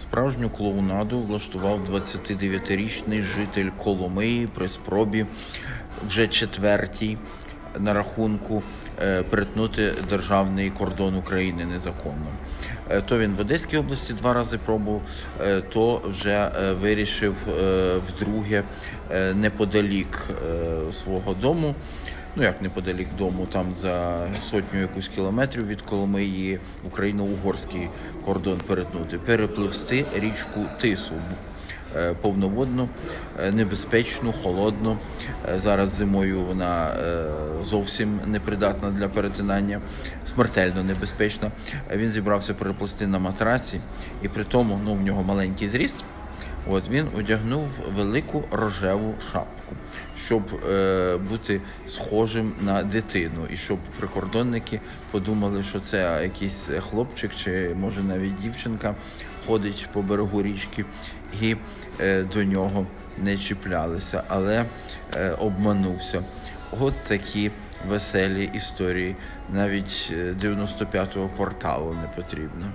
Справжню клоунаду влаштував 29-річний житель Коломиї при спробі вже четвертій на рахунку е, перетнути державний кордон України незаконно. Е, То він в Одеській області два рази пробував, е, то вже вирішив вдруге неподалік свого дому ну як неподалік дому, там за сотню якусь кілометрів від Коломиї україно-угорський кордон перетнути, перепливсти річку Тису. е, Повноводну, е, небезпечну, холодну. Е, Зараз зимою вона зовсім непридатна для перетинання, смертельно небезпечна. Він зібрався переплисти на матраці, і при тому ну, в нього маленький зріст. От він одягнув велику рожеву шапку, щоб е, бути схожим на дитину, і щоб прикордонники подумали, що це якийсь хлопчик чи може навіть дівчинка ходить по берегу річки і е, до нього не чіплялися, але е, обманувся. От такі веселі історії. Навіть е, 95-го кварталу не потрібно.